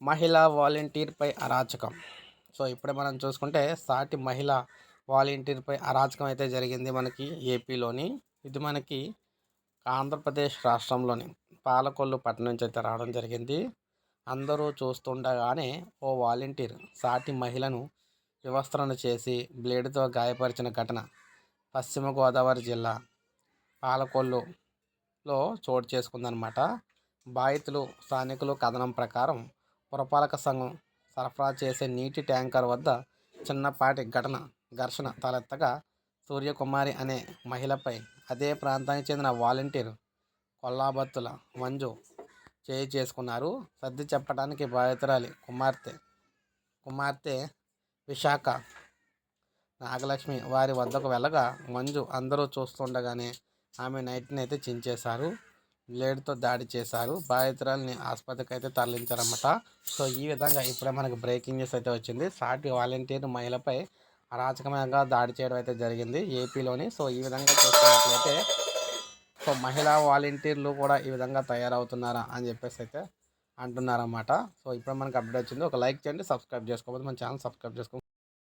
మహిళా వాలంటీర్పై అరాచకం. సో ఇప్పుడే మనం చూసుకుంటే సాటి మహిళ వాలంటీర్పై అరాచకం అయితే జరిగింది మనకి ఏపీలోని. ఇది మనకి ఆంధ్రప్రదేశ్ రాష్ట్రంలోని పాలకొల్లు పట్టణం నుంచి అయితే రావడం జరిగింది. అందరూ చూస్తుండగానే ఓ వాలంటీర్ సాటి మహిళను వివస్త్రణ చేసి బ్లేడ్తో గాయపరిచిన ఘటన పశ్చిమ గోదావరి జిల్లా పాలకొల్లులో చోటు చేసుకుందనమాట బాధితులు స్థానికులు కథనం ప్రకారం పురపాలక సంఘం సరఫరా చేసే నీటి ట్యాంకర్ వద్ద చిన్నపాటి ఘటన ఘర్షణ తలెత్తగా సూర్యకుమారి అనే మహిళపై అదే ప్రాంతానికి చెందిన వాలంటీర్ కొల్లాబత్తుల మంజు చేయి చేసుకున్నారు. సర్ది చెప్పడానికి బాధితురాలి కుమార్తె కుమార్తె విశాఖ నాగలక్ష్మి వారి వద్దకు వెళ్ళగా మంజు అందరూ చూస్తుండగానే ఆమె నైట్ని అయితే చించేశారు. బ్లేడ్తో దాడి చేశారు. బాధితురాలని ఆసుపత్రికి అయితే తరలించారన్నమాట. సో ఈ విధంగా ఇప్పుడే మనకు బ్రేకింగ్ న్యూస్ అయితే వచ్చింది. సాటి వాలంటీర్ మహిళపై అరాచకమంగా దాడి చేయడం అయితే జరిగింది ఏపీలోని. సో ఈ విధంగా చూస్తున్నట్లయితే సో మహిళా వాలంటీర్లు కూడా ఈ విధంగా తయారవుతున్నారా అని చెప్పేసి అయితే అంటున్నారన్నమాట. సో ఇప్పుడు మనకు అప్డేట్ వచ్చింది. ఒక లైక్ చేయండి సబ్స్క్రైబ్ చేసుకోకపోతే మన ఛానల్ సబ్స్క్రైబ్ చేసుకోండి.